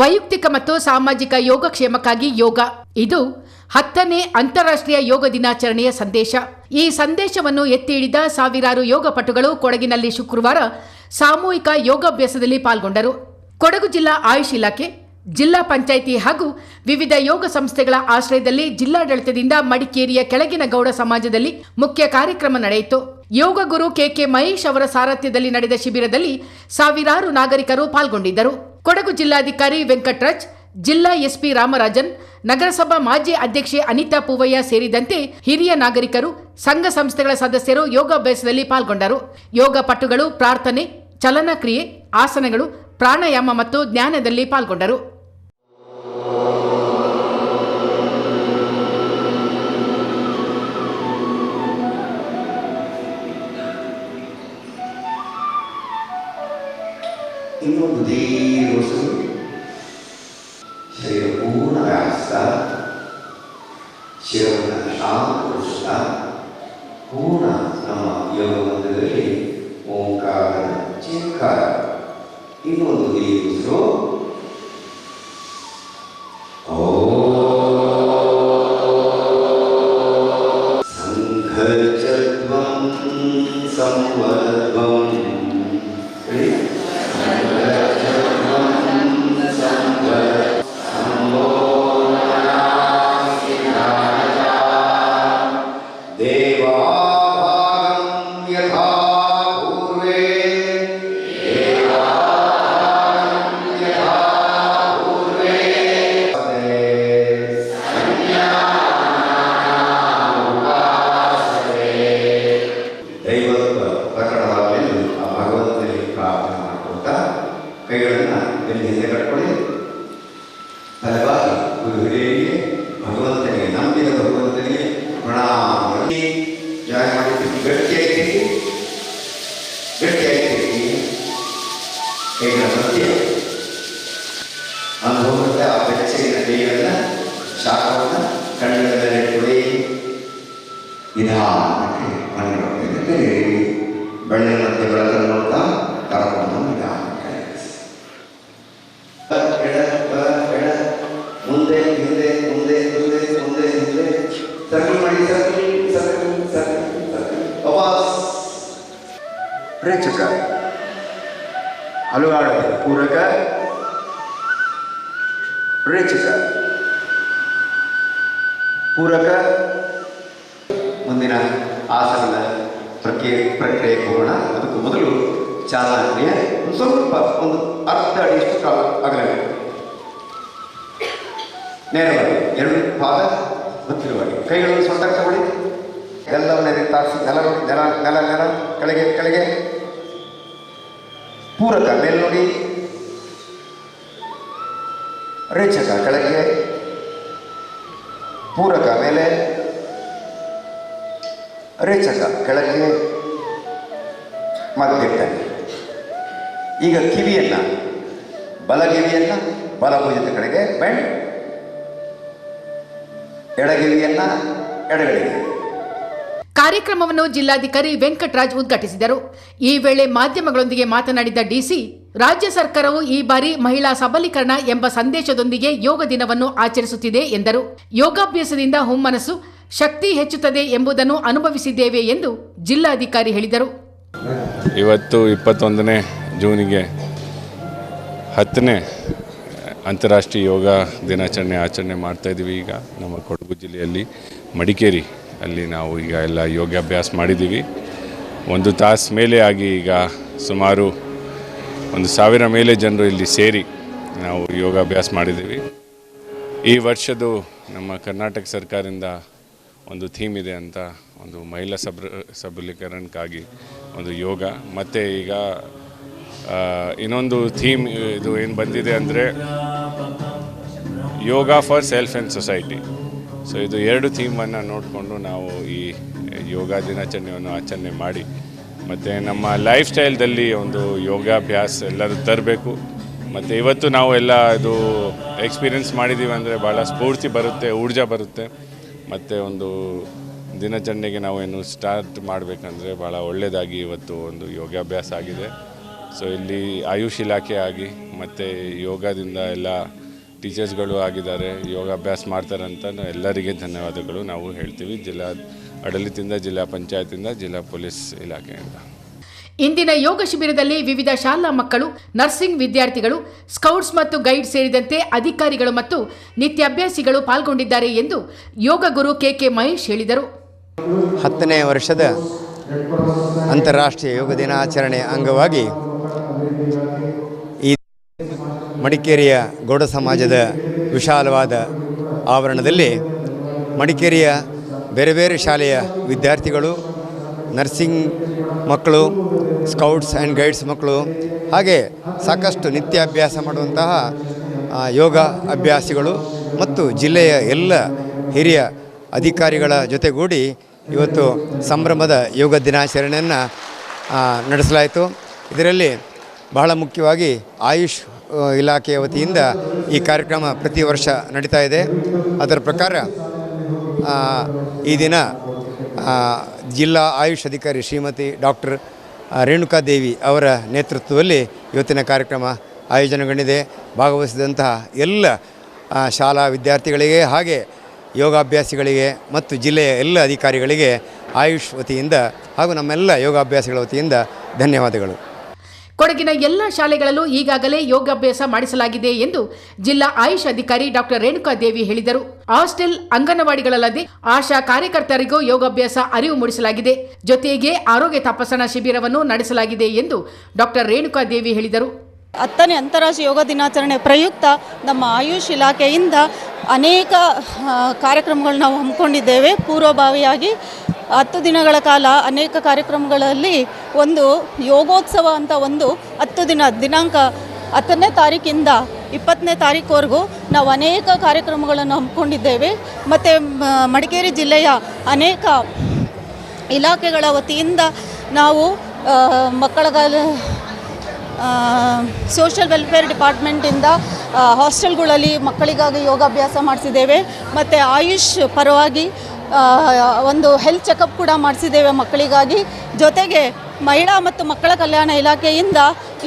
ವೈಯಕ್ತಿಕ ಮತ್ತು ಸಾಮಾಜಿಕ ಯೋಗಕ್ಷೇಮಕ್ಕಾಗಿ ಯೋಗ. ಇದು ಹತ್ತನೇ ಅಂತಾರಾಷ್ಟ್ರೀಯ ಯೋಗ ದಿನಾಚರಣೆಯ ಸಂದೇಶ. ಈ ಸಂದೇಶವನ್ನು ಎತ್ತಿ ಹಿಡಿದ ಸಾವಿರಾರು ಯೋಗ ಪಟುಗಳು ಕೊಡಗಿನಲ್ಲಿ ಶುಕ್ರವಾರ ಸಾಮೂಹಿಕ ಯೋಗಾಭ್ಯಾಸದಲ್ಲಿ ಪಾಲ್ಗೊಂಡರು. ಕೊಡಗು ಜಿಲ್ಲಾ ಆಯುಷ್ ಇಲಾಖೆ, ಜಿಲ್ಲಾ ಪಂಚಾಯಿತಿ ಹಾಗೂ ವಿವಿಧ ಯೋಗ ಸಂಸ್ಥೆಗಳ ಆಶ್ರಯದಲ್ಲಿ ಜಿಲ್ಲಾಡಳಿತದಿಂದ ಮಡಿಕೇರಿಯ ಕೆಳಗಿನ ಗೌಡ ಸಮಾಜದಲ್ಲಿ ಮುಖ್ಯ ಕಾರ್ಯಕ್ರಮ ನಡೆಯಿತು. ಯೋಗ ಗುರು ಕೆಕೆ ಮಹೇಶ್ ಅವರ ಸಾರಥ್ಯದಲ್ಲಿ ನಡೆದ ಶಿಬಿರದಲ್ಲಿ ಸಾವಿರಾರು ನಾಗರಿಕರು ಪಾಲ್ಗೊಂಡಿದ್ದರು. ಕೊಡಗು ಜಿಲ್ಲಾಧಿಕಾರಿ ವೆಂಕಟರಾಜ್, ಜಿಲ್ಲಾ ಎಸ್ಪಿ ರಾಮರಾಜನ್, ನಗರಸಭಾ ಮಾಜಿ ಅಧ್ಯಕ್ಷೆ ಅನಿತಾ ಪೂವಯ್ಯ ಸೇರಿದಂತೆ ಹಿರಿಯ ನಾಗರಿಕರು, ಸಂಘ ಸಂಸ್ಥೆಗಳ ಸದಸ್ಯರು ಯೋಗಾಭ್ಯಾಸದಲ್ಲಿ ಪಾಲ್ಗೊಂಡರು. ಯೋಗ ಪಟುಗಳು, ಪ್ರಾರ್ಥನೆ, ಚಲನಕ್ರಿಯೆ, ಆಸನಗಳು, ಪ್ರಾಣಾಯಾಮ ಮತ್ತು ಜ್ಞಾನದಲ್ಲಿ ಪಾಲ್ಗೊಂಡರು. ಇನ್ನೊಂದು una ಬೆಳ್ಳಿ ಮತ್ತೆ ಬೆಳಕನ್ನು ನೋಡ್ತಾ ಕರ್ಕೊಂಡು ನಿಧಾನಕ್ಕೆ ಎಡ ಬಲ ಎಡ ಮುಂದೆ ಹಿಂದೆ ಮುಂದೆ ಹಿಂದೆ ಮುಂದೆ ಹಿಂದೆ ಸರ್ಕಲ್ ಮಾಡಿ ಸರ್ಕಲ್ ಸರ್ಕಲ್ ಸರ್ಕಲ್ ಸರ್ಕಲ್ ವಾಪಸ್ ರೇಚಕ ಹಲವಾಡದೆ ಪೂರಕ ರೇಚಕ ಪೂರಕ ಮುಂದಿನ ಆಸನದ ಪ್ರಕ್ರಿಯೆ ಪ್ರಕ್ರಿಯೆ ಹೋಗೋಣ ಅದಕ್ಕೂ ಮೊದಲು ಚಾಲನೆಯ ಒಂದು ಸ್ವಲ್ಪ ಒಂದು ಅರ್ಧ ಅಡಿಯಷ್ಟು ಕಾಲ ಅಗಲಬೇಕು ನೇರವಾಗಿ ಎರಡು ಪಾದ ಹತ್ತಿರವಾಗಿ ಕೈಗಳನ್ನು ಸೊಂಟ ತಗೊಳ್ಳಿ ಎಲ್ಲವನ್ನ ತಾರಿಸಿ, ನೆಲ ನೆಲ ನೆಲ ನೆಲ, ಕೆಳಗೆ ಕೆಳಗೆ. ಪೂರಕ ಮೇಲೆ ನೋಡಿ. ರೇಚಕ ಕೆಳಗೆ. ಪೂರಕ ಮೇಲೆ. ರೇಚಕ ಕೆಳಗೆ ಮಧ್ಯದಲ್ಲಿ ಈಗ ಕಿವಿಯನ್ನು, ಬಲಗಿವಿಯನ್ನು, ಬಲಭುಜದ ಕಡೆಗೆ ಬೆಂಡ್ ಎಡಗಿವಿಯನ್ನ, ಎಡಗಡೆಗೆ. ಕಾರ್ಯಕ್ರಮವನ್ನು ಜಿಲ್ಲಾಧಿಕಾರಿ ವೆಂಕಟರಾಜ್ ಉದ್ಘಾಟಿಸಿದರು. ಈ ವೇಳೆ ಮಾಧ್ಯಮಗಳೊಂದಿಗೆ ಮಾತನಾಡಿದ ಡಿಸಿ ರಾಜ್ಯ ಸರ್ಕಾರವು ಈ ಬಾರಿ ಮಹಿಳಾ ಸಬಲೀಕರಣ ಎಂಬ ಸಂದೇಶದೊಂದಿಗೆ ಯೋಗ ದಿನವನ್ನು ಆಚರಿಸುತ್ತಿದೆ ಎಂದರು. ಯೋಗಾಭ್ಯಾಸದಿಂದ ಹುಮ್ಮನಸ್ಸು ಶಕ್ತಿ ಹೆಚ್ಚುತ್ತದೆ ಎಂಬುದನ್ನು ಅನುಭವಿಸಿದ್ದೇವೆ ಎಂದು ಜಿಲ್ಲಾಧಿಕಾರಿ ಹೇಳಿದರು. ಇವತ್ತು ಇಪ್ಪತ್ತೊಂದನೇ ಜೂನಿಗೆ ಹತ್ತನೇ ಅಂತಾರಾಷ್ಟ್ರೀಯ ಯೋಗ ದಿನಾಚರಣೆ ಆಚರಣೆ ಮಾಡ್ತಾ ಇದ್ದೀವಿ. ಈಗ ನಮ್ಮ ಕೊಡಗು ಜಿಲ್ಲೆಯಲ್ಲಿ ಮಡಿಕೇರಿ ಅಲ್ಲಿ ನಾವು ಈಗ ಎಲ್ಲ ಯೋಗಾಭ್ಯಾಸ ಮಾಡಿದ್ದೀವಿ. ಒಂದು ತಾಸು ಮೇಲೆ ಆಗಿ ಈಗ ಸುಮಾರು ಒಂದು ಸಾವಿರ ಮೇಲೆ ಜನರು ಇಲ್ಲಿ ಸೇರಿ ನಾವು ಯೋಗಾಭ್ಯಾಸ ಮಾಡಿದ್ದೀವಿ. ಈ ವರ್ಷದ್ದು ನಮ್ಮ ಕರ್ನಾಟಕ ಸರ್ಕಾರದಿಂದ ಒಂದು ಥೀಮ್ ಇದೆ ಅಂತ ಒಂದು ಮಹಿಳಾ ಸಬ, ಸಬಲೀಕರಣಕ್ಕಾಗಿ ಒಂದು ಯೋಗ. ಮತ್ತು ಈಗ ಇನ್ನೊಂದು ಥೀಮ್ ಇದು ಏನು ಬಂದಿದೆ ಅಂದರೆ yoga for self and society. So ಇದು ಎರಡು ಥೀಮನ್ನು ನೋಡಿಕೊಂಡು ನಾವು ಈ ಯೋಗ ದಿನಾಚರಣೆಯನ್ನು ಆಚರಣೆ ಮಾಡಿ ಮತ್ತು ನಮ್ಮ ಲೈಫ್ ಸ್ಟೈಲ್ದಲ್ಲಿ ಒಂದು ಯೋಗಾಭ್ಯಾಸ ಎಲ್ಲರೂ ತರಬೇಕು. ಮತ್ತು ಇವತ್ತು ನಾವು ಎಲ್ಲ ಇದು ಎಕ್ಸ್ಪೀರಿಯೆನ್ಸ್ ಮಾಡಿದ್ದೀವಿ ಅಂದರೆ ಭಾಳ ಸ್ಫೂರ್ತಿ ಬರುತ್ತೆ, ಊರ್ಜಾ ಬರುತ್ತೆ. ಮತ್ತು ಒಂದು ದಿನಚರಣೆಗೆ ಏನು ಸ್ಟಾರ್ಟ್ ಮಾಡಬೇಕಂದ್ರೆ ಭಾಳ ಒಳ್ಳೆಯದಾಗಿ ಇವತ್ತು ಒಂದು ಯೋಗಾಭ್ಯಾಸ ಆಗಿದೆ. ಸೊ ಇಲ್ಲಿ ಆಯುಷ್ ಇಲಾಖೆ ಆಗಿ ಮತ್ತು ಯೋಗದಿಂದ ಎಲ್ಲ ಟೀಚರ್ಸ್ಗಳು ಆಗಿದ್ದಾರೆ, ಯೋಗಾಭ್ಯಾಸ ಮಾಡ್ತಾರೆ ಅಂತ ನಾವು ಎಲ್ಲರಿಗೆ ಧನ್ಯವಾದಗಳು. ನಾವು ಹೇಳ್ತೀವಿ, ಜಿಲ್ಲಾ ಆಡಳಿತದಿಂದ ಜಿಲ್ಲಾ ಪಂಚಾಯತಿಂದ ಜಿಲ್ಲಾ ಪೊಲೀಸ್ ಇಲಾಖೆಯಿಂದ. ಇಂದಿನ ಯೋಗ ಶಿಬಿರದಲ್ಲಿ ವಿವಿಧ ಶಾಲಾ ಮಕ್ಕಳು ನರ್ಸಿಂಗ್ ವಿದ್ಯಾರ್ಥಿಗಳು ಸ್ಕೌಟ್ಸ್ ಮತ್ತು ಗೈಡ್ ಸೇರಿದಂತೆ ಅಧಿಕಾರಿಗಳು ಮತ್ತು ನಿತ್ಯಾಭ್ಯಾಸಿಗಳು ಪಾಲ್ಗೊಂಡಿದ್ದಾರೆ ಎಂದು ಯೋಗ ಗುರು ಕೆಕೆ ಮಹೇಶ್ ಹೇಳಿದರು. ಹತ್ತನೇ ವರ್ಷದ ಅಂತಾರಾಷ್ಟ್ರೀಯ ಯೋಗ ದಿನಾಚರಣೆ ಅಂಗವಾಗಿ ಈ ಮಡಿಕೇರಿಯ ಗೌಡ ಸಮಾಜದ ವಿಶಾಲವಾದ ಆವರಣದಲ್ಲಿ ಮಡಿಕೇರಿಯ ಬೇರೆ ಬೇರೆ ಶಾಲೆಯ ವಿದ್ಯಾರ್ಥಿಗಳು ನರ್ಸಿಂಗ್ ಮಕ್ಕಳು ಸ್ಕೌಟ್ಸ್ ಆ್ಯಂಡ್ ಗೈಡ್ಸ್ ಮಕ್ಕಳು, ಹಾಗೆ ಸಾಕಷ್ಟು ನಿತ್ಯ ಅಭ್ಯಾಸ ಮಾಡುವಂತಹ ಯೋಗ ಅಭ್ಯಾಸಿಗಳು ಮತ್ತು ಜಿಲ್ಲೆಯ ಎಲ್ಲ ಹಿರಿಯ ಅಧಿಕಾರಿಗಳ ಜೊತೆಗೂಡಿ ಇವತ್ತು ಸಂಭ್ರಮದ ಯೋಗ ದಿನಾಚರಣೆಯನ್ನು ನಡೆಸಲಾಯಿತು. ಇದರಲ್ಲಿ ಬಹಳ ಮುಖ್ಯವಾಗಿ ಆಯುಷ್ ಇಲಾಖೆಯ ವತಿಯಿಂದ ಈ ಕಾರ್ಯಕ್ರಮ ಪ್ರತಿ ವರ್ಷ ನಡೀತಾ ಇದೆ. ಅದರ ಪ್ರಕಾರ ಈ ದಿನ ಜಿಲ್ಲಾ ಆಯುಷ್ ಅಧಿಕಾರಿ ಶ್ರೀಮತಿ ಡಾಕ್ಟರ್ ರೇಣುಕಾದೇವಿ ಅವರ ನೇತೃತ್ವದಲ್ಲಿ ಇವತ್ತಿನ ಕಾರ್ಯಕ್ರಮ ಆಯೋಜನೆಗೊಂಡಿದೆ. ಭಾಗವಹಿಸಿದಂತಹ ಎಲ್ಲ ಶಾಲಾ ವಿದ್ಯಾರ್ಥಿಗಳಿಗೆ ಹಾಗೆ ಯೋಗಾಭ್ಯಾಸಿಗಳಿಗೆ ಮತ್ತು ಜಿಲ್ಲೆಯ ಎಲ್ಲ ಅಧಿಕಾರಿಗಳಿಗೆ ಆಯುಷ್ ವತಿಯಿಂದ ಹಾಗೂ ನಮ್ಮೆಲ್ಲ ಯೋಗಾಭ್ಯಾಸಿಗಳ ವತಿಯಿಂದ ಧನ್ಯವಾದಗಳು. ಕೊಡಗಿನ ಎಲ್ಲ ಶಾಲೆಗಳಲ್ಲೂ ಈಗಾಗಲೇ ಯೋಗಾಭ್ಯಾಸ ಮಾಡಿಸಲಾಗಿದೆ ಎಂದು ಜಿಲ್ಲಾ ಆಯುಷ್ ಅಧಿಕಾರಿ ಡಾಕ್ಟರ್ ರೇಣುಕಾ ದೇವಿ ಹೇಳಿದರು. ಹಾಸ್ಟೆಲ್ ಅಂಗನವಾಡಿಗಳಲ್ಲದೆ ಆಶಾ ಕಾರ್ಯಕರ್ತರಿಗೂ ಯೋಗಾಭ್ಯಾಸ ಅರಿವು ಮೂಡಿಸಲಾಗಿದೆ. ಜೊತೆಗೆ ಆರೋಗ್ಯ ತಪಾಸಣಾ ಶಿಬಿರವನ್ನು ನಡೆಸಲಾಗಿದೆ ಎಂದು ಡಾಕ್ಟರ್ ರೇಣುಕಾ ದೇವಿ ಹೇಳಿದರು. ಹತ್ತನೇ ಅಂತಾರಾಷ್ಟ್ರೀಯ ಯೋಗ ದಿನಾಚರಣೆ ಪ್ರಯುಕ್ತ ನಮ್ಮ ಆಯುಷ್ ಇಲಾಖೆಯಿಂದ ಅನೇಕ ಕಾರ್ಯಕ್ರಮಗಳನ್ನ ಕಾರ್ಯಕ್ರಮಗಳು ನಾವು ಹಮ್ಮಿಕೊಂಡಿದ್ದೇವೆ. ಪೂರ್ವಭಾವಿಯಾಗಿ ಹತ್ತು ದಿನಗಳ ಕಾಲ ಅನೇಕ ಕಾರ್ಯಕ್ರಮಗಳಲ್ಲಿ ಒಂದು ಯೋಗೋತ್ಸವ ಅಂತ ಒಂದು ಹತ್ತು ದಿನ ದಿನಾಂಕ ಹತ್ತನೇ ತಾರೀಕಿಂದ ಇಪ್ಪತ್ತನೇ ತಾರೀಕುವರೆಗೂ ನಾವು ಅನೇಕ ಕಾರ್ಯಕ್ರಮಗಳನ್ನು ಹಮ್ಮಿಕೊಂಡಿದ್ದೇವೆ. ಮತ್ತು ಮಡಿಕೇರಿ ಜಿಲ್ಲೆಯ ಅನೇಕ ಇಲಾಖೆಗಳ ವತಿಯಿಂದ ನಾವು ಮಕ್ಕಳ ಸೋಷಿಯಲ್ ವೆಲ್ಫೇರ್ ಡಿಪಾರ್ಟ್ಮೆಂಟಿಂದ ಹಾಸ್ಟೆಲ್ಗಳಲ್ಲಿ ಮಕ್ಕಳಿಗಾಗಿ ಯೋಗಾಭ್ಯಾಸ ಮಾಡಿಸಿದ್ದೇವೆ. ಮತ್ತು, ಆಯುಷ್ ಪರವಾಗಿ ಒಂದು ಹೆಲ್ತ್ ಚೆಕಪ್ ಕೂಡ ಮಾಡಿಸಿದ್ದೇವೆ ಮಕ್ಕಳಿಗಾಗಿ. ಜೊತೆಗೆ ಮಹಿಳಾ ಮತ್ತು ಮಕ್ಕಳ ಕಲ್ಯಾಣ ಇಲಾಖೆಯಿಂದ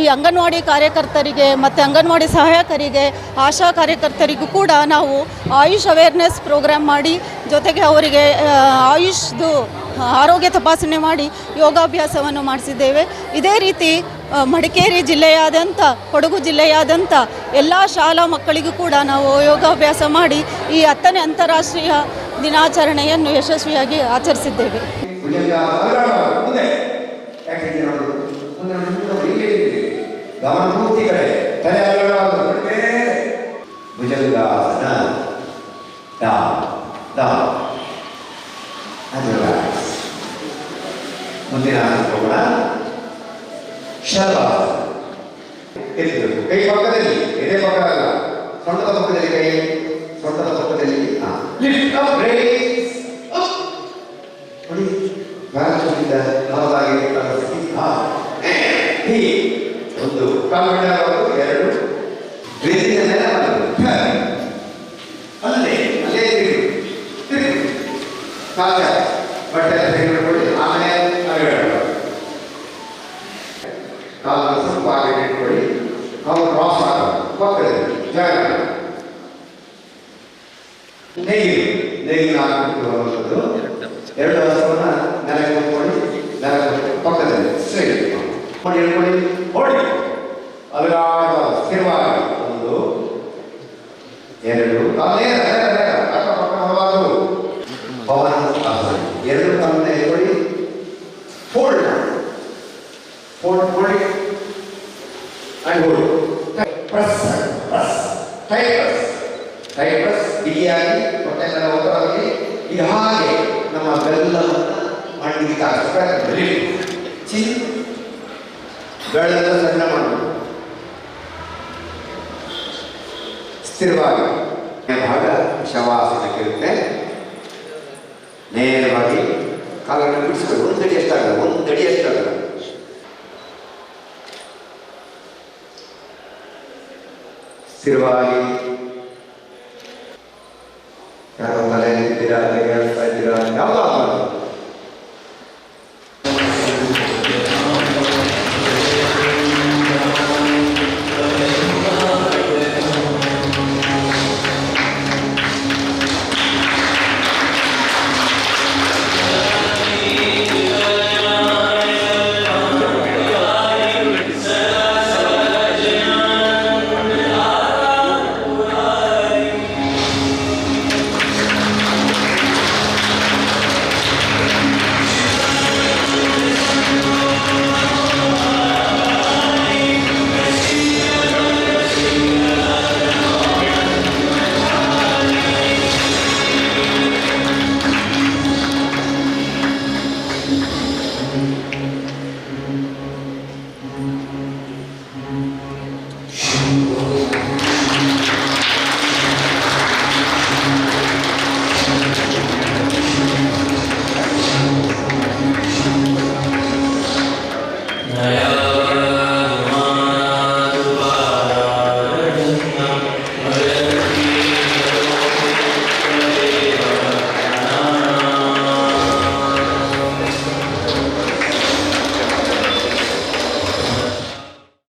ಈ ಅಂಗನವಾಡಿ ಕಾರ್ಯಕರ್ತರಿಗೆ ಮತ್ತು ಅಂಗನವಾಡಿ ಸಹಾಯಕರಿಗೆ, ಆಶಾ ಕಾರ್ಯಕರ್ತರಿಗೂ ಕೂಡ ನಾವು ಆಯುಷ್ ಅವೇರ್ನೆಸ್ ಪ್ರೋಗ್ರಾಮ್ ಮಾಡಿ, ಜೊತೆಗೆ ಅವರಿಗೆ ಆಯುಷ್ದು ಆರೋಗ್ಯ ತಪಾಸಣೆ ಮಾಡಿ ಯೋಗಾಭ್ಯಾಸವನ್ನು ಮಾಡಿಸಿದ್ದೇವೆ. ಇದೇ ರೀತಿ ಮಡಿಕೇರಿ ಜಿಲ್ಲೆಯಾದಂಥ ಕೊಡಗು ಜಿಲ್ಲೆಯಾದಂಥ ಎಲ್ಲ ಶಾಲಾ ಮಕ್ಕಳಿಗೂ ಕೂಡ ನಾವು ಯೋಗಾಭ್ಯಾಸ ಮಾಡಿ ಈ ಹತ್ತನೇ ಅಂತಾರಾಷ್ಟ್ರೀಯ ದಿನಾಚರಣೆಯನ್ನು ಯಶಸ್ವಿಯಾಗಿ ಆಚರಿಸಿದ್ದೇವೆ ಮುಂದಿನ ಅಲುಗಾಡಬಾರದು. ಕೈ ಯಾಕೆ ಹೀಗೆ ಮಾಡೋದು? ಮುಂದೆ ನೋಡಿ, ಮುಂದೆ ನೋಡಿ, ಹೀಗೆ ಹೀಗೆ. ಗಮನ ಪೂರ್ತಿ ಕಡೆ ತಲೆ ಅಲುಗಾಡಬಾರದು. ನೋಡಿ ಮೇಲೆ. ಭುಜಂಗಾಸನ ಡೌನ್ ಡೌನ್ ಅದು relax. ಮುಂದಿನ ಆಸನ ಹೋಗೋಣ ಶವಾಸನ ಎತ್ತಬೇಕು ಕೈ ಪಕ್ಕದಲ್ಲಿ ಎದೆ ಪಕ್ಕ ಅಲ್ಲ ಸೊಂಟದ ಪಕ್ಕದಲ್ಲಿ ಕೈ ಸೊಂಟದ ಪಕ್ಕದಲ್ಲಿ ಹಾ ಲಿಫ್ಟ್ ಅಪ್ ರೈಸ್ ಅಪ್ ನೋಡಿ ವ್ಯಾಸದಿಂದ ನವದಾಗಿ ತಲುಪಿಸಿ ಹಾ ಹೀಗೆ ಕಾಲ್ಬಿಡಬಹುದು ಎರಡು. ಮಾಡೋದು ಅಲ್ಲೇ ಅಲ್ಲೇ ಕಾಲ ಬಟ್ಟೆ ತೆಗೆದುಕೊಳ್ಳಿ. ಆಮೇಲೆ ಅರಗಾಡೋದು ಕಾಲನ್ನು ಸ್ವಲ್ಪ ಹಾಗೆ ಇಟ್ಕೊಳ್ಳಿ. ಕಾಲು ಕ್ರಾಸ್ ಜಾಗ. ನೇಗಿಲು ನೇಗಿಲು ಹಾಕಿಟ್ಟು ಬರುವಂಥದ್ದು. ಎರಡು ಹಸುವನ್ನ ನೆಲಕ್ಕೆ ಕೊಡಿ ನೆಲಕ್ಕೆ ಪಕ್ಕದಲ್ಲಿ. ಸ್ಟ್ರೈಟ್ ಮಾಡಿ ಹೇಳ್ಕೊಳ್ಳಿ ಹೊಡಿ ಆಸನ ಎರಡು ಕಾಲನ್ನ ಫೋಲ್ಡ್ ಮಾಡಿ ಫೋಲ್ಡ್ ಮಾಡಿ and hold press press tight press tight press ಬಿಗಿಯಾಗಿ ಹೊಟ್ಟೆಲ್ಲ ಒತ್ತಡವಾಗಿ ಹಾಗೆ ನಮ್ಮ ಬೆಲ್ಲವನ್ನು ಮಣ್ಣಿಗೆ ತಾಗಿಸ್ಬೇಕು ಚಿನ್ ಬೆಳೆಲ್ಲ ಸಣ್ಣ ಮಾಡಬೇಕು ಸ್ಥಿರವಾಗಿ. ಭಾಗ ಶವಾಸನಕ್ಕಿರುತ್ತೆ ನೇರವಾಗಿ ಕಾಲನ್ನು ಬಿಡಿಸಬೇಕು ಒಂದು ಅಡಿ ಎಷ್ಟಾಗಲ್ಲ ಒಂದು ಅಡಿ ಎಷ್ಟಾಗಲ್ಲ ಸ್ಥಿರವಾಗಿ. ಯಾರೋ ತಲೆ ನಿಂತಿರ